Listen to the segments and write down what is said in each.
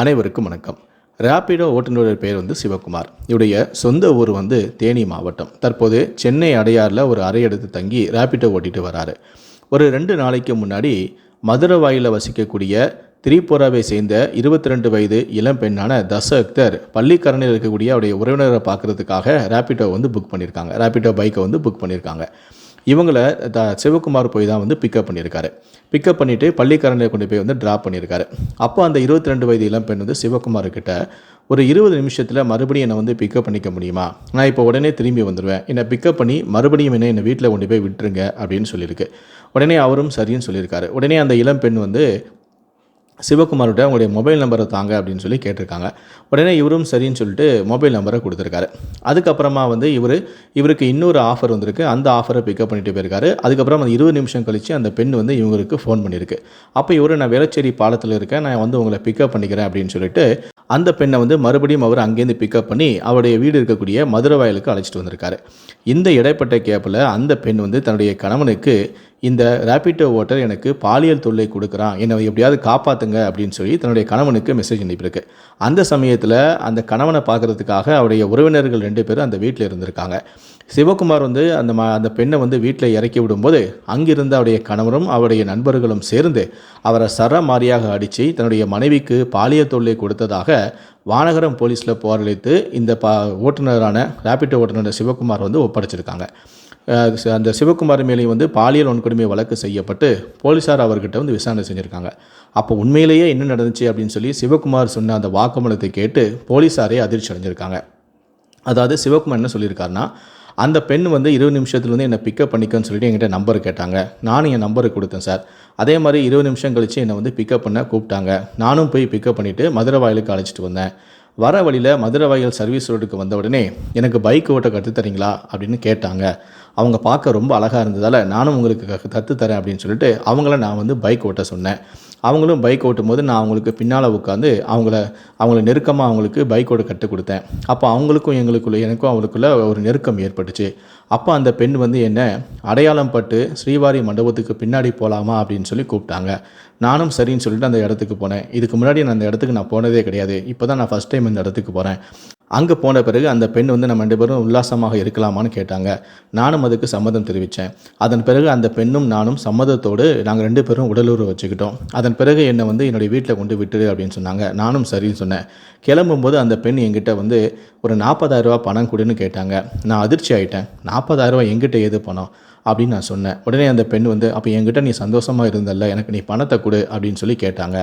அனைவருக்கும் வணக்கம். ரேப்பிடோ ஓட்டுநருடைய பேர் வந்து சிவகுமார். இவருடைய சொந்த ஊர் வந்து தேனி மாவட்டம். தற்போது சென்னை அடையாறில் ஒரு அறை எடுத்து தங்கி ரேப்பிடோ ஓட்டிட்டு வராரு. ஒரு ரெண்டு நாளைக்கு முன்னாடி மதுரை வாயில வசிக்கக்கூடிய திரிபுராவை சேர்ந்த இருபத்தி ரெண்டு வயது இளம் பெண்ணான தச அக்தர் பள்ளிக்கரணையில் இருக்கக்கூடிய அவருடைய உறவினரை பார்க்கறதுக்காக ரேப்பிடோ வந்து புக் பண்ணியிருக்காங்க ரேப்பிடோ பைக்கை வந்து புக் பண்ணியிருக்காங்க இவங்களை த சிவகுமார் போய் தான் வந்து பிக்கப் பண்ணியிருக்காரு. பிக்கப் பண்ணிவிட்டு பள்ளிக்கரணையில் கொண்டு போய் வந்து ட்ராப் பண்ணியிருக்காரு. அப்போ அந்த இருபத்தி ரெண்டு வயது இளம் பெண் வந்து சிவகுமார் கிட்ட ஒரு இருபது நிமிஷத்தில் மறுபடியும் என்னை வந்து பிக்கப் பண்ணிக்க முடியுமா? நான் இப்போ உடனே திரும்பி வந்துடுவேன் என்னை பிக்கப் பண்ணி மறுபடியும் என்ன என்னை வீட்டில் கொண்டு போய் விட்டுருங்க. அப்படின்னு சொல்லியிருக்கு. உடனே அவரும் சரின்னு சொல்லியிருக்காரு. உடனே அந்த இளம் பெண் வந்து சிவகுமார்கிட்ட அவங்களுடைய மொபைல் நம்பரை தாங்க அப்படின்னு சொல்லி கேட்டிருக்காங்க. உடனே இவரும் சரின்னு சொல்லிட்டு மொபைல் நம்பரை கொடுத்துருக்காரு. அதுக்கப்புறமா வந்து இவர் இவருக்கு இன்னொரு ஆஃபர் வந்திருக்கு. அந்த ஆஃபரை பிக்கப் பண்ணிட்டு போயிருக்காரு. அதுக்கப்புறம் அந்த இருபது நிமிஷம் கழித்து அந்த பெண் வந்து இவங்களுக்கு ஃபோன் பண்ணியிருக்கு. அப்போ இவர் நான் வேளச்சேரி பாலத்தில் இருக்கேன். நான் வந்து உங்களை பிக்கப் பண்ணிக்கிறேன் அப்படின்னு சொல்லிட்டு அந்த பெண்ணை வந்து மறுபடியும் அவர் அங்கேருந்து பிக்கப் பண்ணி அவருடைய வீடு இருக்கக்கூடிய மதுரை வயலுக்கு அழைச்சிட்டு வந்திருக்காரு. இந்த இடைப்பட்ட கேப்பில் அந்த பெண் வந்து தன்னுடைய கணவனுக்கு இந்த ரேப்பிட்டோ ஓட்டர் எனக்கு பாலியல் தொல்லை கொடுக்குறான். என்னை எப்படியாவது காப்பாற்றுங்க அப்படின்னு சொல்லி தன்னுடைய கணவனுக்கு மெசேஜ் அனுப்பியிருக்கு. அந்த சமயத்தில் அந்த கணவனை பார்க்கறதுக்காக அவருடைய உறவினர்கள் ரெண்டு பேரும் அந்த வீட்டில் இருந்திருக்காங்க. சிவகுமார் வந்து அந்த ம அந்த பெண்ணை வந்து வீட்டில் இறக்கி விடும்போது அங்கிருந்த அவருடைய கணவரும் அவருடைய நண்பர்களும் சேர்ந்து அவரை சரமாரியாக அடித்து தன்னுடைய மனைவிக்கு பாலியல் தொல்லை கொடுத்ததாக வானகரம் போலீஸில் போரளித்து இந்த பா ஓட்டுநரான ரேப்பிட்டோ ஓட்டுநர் சிவகுமார் வந்து ஒப்படைச்சிருக்காங்க. அந்த சிவகுமார் மேலேயும் வந்து பாலியல் வன்கொடுமை வழக்கு செய்யப்பட்டு போலீஸார் அவர்கிட்ட வந்து விசாரணை செஞ்சுருக்காங்க. அப்போ உண்மையிலேயே என்ன நடந்துச்சு அப்படின்னு சொல்லி சிவகுமார் சொன்ன அந்த வாக்குமூலத்தை கேட்டு போலீஸாரே அதிர்ச்சி அடைஞ்சிருக்காங்க. அதாவது சிவகுமார் என்ன சொல்லியிருக்காருன்னா அந்த பெண் வந்து இருபது நிமிஷத்தில் வந்து என்னை பிக்கப் பண்ணிக்கன்னு சொல்லிட்டு என்கிட்ட நம்பர் கேட்டாங்க. நானும் என் நம்பரை கொடுத்தேன் சார். அதே மாதிரி இருபது நிமிஷம் கழித்து என்னை வந்து பிக்கப் பண்ண கூப்பிட்டாங்க. நானும் போய் பிக்கப் பண்ணிவிட்டு மதுரை வாயிலுக்கு அழைச்சிட்டு வந்தேன். வர வழியில் மதுரை வயல் சர்வீஸ் ரோடுக்கு வந்த உடனே எனக்கு பைக் ஓட்ட கற்றுத் தரீங்களா? அப்படின்னு கேட்டாங்க. அவங்க பார்க்க ரொம்ப அழகாக இருந்ததால் நானும் உங்களுக்கு க- கற்றுத் தரேன் அப்படின்னு சொல்லிட்டு அவங்கள நான் வந்து பைக் ஓட்ட சொன்னேன். அவங்களும் பைக் ஓட்டும் போது நான் அவங்களுக்கு பின்னால் உட்காந்து அவங்கள அவங்கள நெருக்கமாக அவங்களுக்கு பைக் ஓட்ட கற்றுக் கொடுத்தேன். அப்போ அவங்களுக்கும் எங்களுக்குள்ள எனக்கும் அவங்களுக்குள்ள ஒரு நெருக்கம் ஏற்பட்டுச்சு. அப்போ அந்த பெண் வந்து என்ன அடையாளம் பட்டு ஸ்ரீவாரி மண்டபத்துக்கு பின்னாடி போகலாமா அப்படின்னு சொல்லி கூப்பிட்டாங்க. நானும் சரின்னு சொல்லிட்டு அந்த இடத்துக்கு போனேன். இதுக்கு முன்னாடி நான் அந்த இடத்துக்கு நான் போனதே கிடையாது. இப்போ தான் நான் ஃபஸ்ட் டைம் இந்த இடத்துக்கு போகிறேன் அங்கே போன பிறகு அந்த பெண் வந்து நம்ம ரெண்டு பேரும் உல்லாசமாக இருக்கலாமான்னு கேட்டாங்க. நானும் அதுக்கு சம்மதம் தெரிவித்தேன் அதன் பிறகு அந்த பெண்ணும் நானும் சம்மதத்தோடு நாங்கள் ரெண்டு பேரும் உடலுறவு வச்சுக்கிட்டோம். அதன் பிறகு என்னை வந்து என்னுடைய வீட்டில் கொண்டு விட்டுரு அப்படின்னு சொன்னாங்க. நானும் சரின்னு சொன்னேன். கிளம்பும்போது அந்த பெண் என்கிட்ட வந்து ஒரு நாற்பதாயிரரூபா பணம் கொடுன்னு கேட்டாங்க. நான் அதிர்ச்சி ஆயிட்டேன். 40000 ரூபாய் என்கிட்ட எது பணம்? அப்படின்னு நான் சொன்னேன். உடனே அந்த பெண் வந்து அப்போ என்கிட்ட நீ சந்தோஷமாக இருந்தல்ல எனக்கு நீ பணத்தை கொடு அப்படின்னு சொல்லி கேட்டாங்க.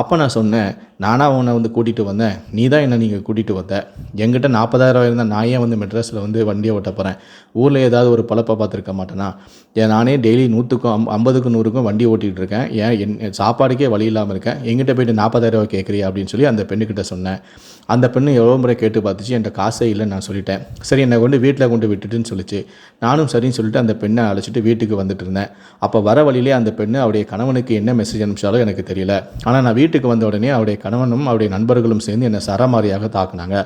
அப்போ நான் சொன்னேன் நானாக உன்னை வந்து கூட்டிகிட்டு வந்தேன். நீ தான் என்னை நீங்கள் கூட்டிகிட்டு வந்த. எங்கிட்ட நாற்பதாயிரம் இருந்தால் நான் ஏன் வந்து மெட்ராஸில் வந்து வண்டியை ஓட்ட போகிறேன் ஊரில் ஏதாவது ஒரு பழப்பை பார்த்துருக்க மாட்டேனா? ஏன் நானே டெய்லி நூற்றுக்கும் அம் ஐம்பதுக்கும் நூறுக்கும் வண்டி ஓட்டிகிட்டு இருக்கேன். ஏன் என் சாப்பாடுக்கே வழி இல்லாமல் இருக்கேன். எங்கிட்ட போயிட்டு நாற்பதாயிரரூவா கேட்குறியா அப்படின்னு சொல்லி அந்த பெண்ணுக்கிட்ட சொன்னேன். அந்த பெண்ணு எவ்வளோ முறை கேட்டு பார்த்துச்சு என்கிட்ட காசே இல்லைன்னு நான் சொல்லிட்டேன். சரி என்னை கொண்டு வீட்டில் கொண்டு விட்டுட்டுன்னு சொல்லிச்சு. நானும் சரின்னு சொல்லிட்டு அந்த பெண்ணை அழைச்சிட்டு வீட்டுக்கு வந்துட்டு இருந்தேன். அப்போ வர வழியிலே அந்த பெண்ணு அவருடைய கணவனுக்கு என்ன மெசேஜ் அனுப்பிச்சாலும் எனக்கு தெரியல. ஆனால் நான் வீட்டுக்கு வந்த உடனே அவருடைய கணவனும் அவருடைய நண்பர்களும் சேர்ந்து என்னை சரமாரியாக தாக்குனாங்க.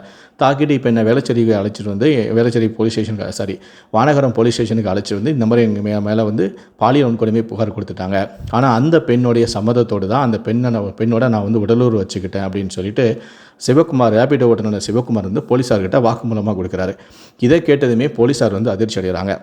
தாக்கிட்டு இப்போ என்னை வேலைச்சேரிக்கு அழைச்சிட்டு வந்து வேலைச்சேரி போலீஸ் ஸ்டேஷனுக்கு சாரி வானகரம் போலீஸ் ஸ்டேஷனுக்கு அழைச்சிட்டு வந்து இந்த மாதிரி எங்கள் மே மேலே வந்து பாலியல் வன்கொடுமை புகார் கொடுத்துட்டாங்க. ஆனால் அந்த பெண்ணுடைய சம்மதத்தோடு தான் அந்த பெண்ணை நான் பெண்ணோட நான் வந்து உடலூர் வச்சுக்கிட்டேன் அப்படின்னு சொல்லிட்டு சிவகுமார் ரேபிடோ ஓட்டுநர் சிவகுமார் வந்து போலீஸார்கிட்ட வாக்குமூலமாக கொடுக்குறாரு. இதை கேட்டதுமே போலீஸார் வந்து அதிர்ச்சி அடைகிறாங்க.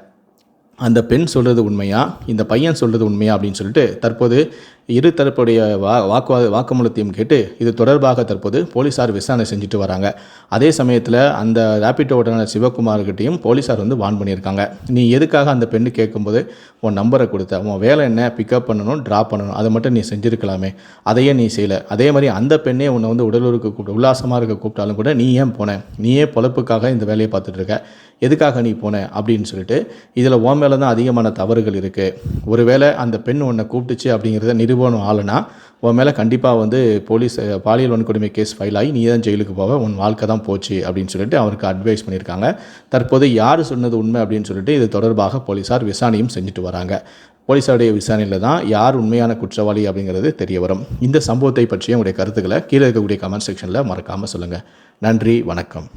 அந்த பெண் சொல்கிறது உண்மையா? இந்த பையன் சொல்கிறது உண்மையா? அப்படின்னு சொல்லிட்டு தற்போது இரு தரப்புடைய வா வாக்குவாத வாக்குமூலத்தையும் கேட்டு இது தொடர்பாக தற்போது போலீஸார் விசாரணை செஞ்சுட்டு வராங்க. அதே சமயத்தில் அந்த ரேபிட்டோ ஓட்டுநர் சிவகுமார்கிட்டையும் போலீஸார் வந்து வான் பண்ணியிருக்காங்க. நீ எதுக்காக அந்த பெண்ணு கேட்கும்போது உன் நம்பரை கொடுத்த உன் வேலை என்ன பிக்கப் பண்ணணும் ட்ராப் பண்ணணும் அதை மட்டும் நீ செஞ்சுருக்கலாமே. அதையே நீ செய்யலை. அதே மாதிரி அந்த பெண்ணே உன்னை வந்து உடலூருக்கு கூப்பிட்டு உல்லாசமாக இருக்க கூப்பிட்டாலும் கூட நீ ஏன் போன? நீயே பொழப்புக்காக இந்த வேலையை பார்த்துட்டு இருக்க. எதுக்காக நீ போன? அப்படின்னு சொல்லிட்டு இதில் உன் மேலே தான் அதிகமான தவறுகள் இருக்குது ஒருவேளை அந்த பெண் உன்னை கூப்பிட்டுச்சு அப்படிங்கிறத நிரூபணம் ஆளுனா உன் மேலே கண்டிப்பாக வந்து போலீஸ் பாலியல் வன்கொடுமை கேஸ் ஃபைல் ஆகி நீ தான் ஜெயிலுக்கு போவ உன் வாழ்க்கை தான் போச்சு அப்படின்னு சொல்லிட்டு அவருக்கு அட்வைஸ் பண்ணியிருக்காங்க. தற்போது யார் சொன்னது உண்மை அப்படின்னு சொல்லிட்டு இது தொடர்பாக போலீஸார் விசாரணையும் செஞ்சுட்டு வராங்க. போலீஸாருடைய விசாரணையில் தான் யார் உண்மையான குற்றவாளி அப்படிங்கிறது தெரிய வரும். இந்த சம்பவத்தை பற்றிய உங்களுடைய கருத்துக்களை கீழே இருக்கக்கூடிய கமெண்ட் செக்ஷனில் மறக்காமல் சொல்லுங்கள் நன்றி வணக்கம்.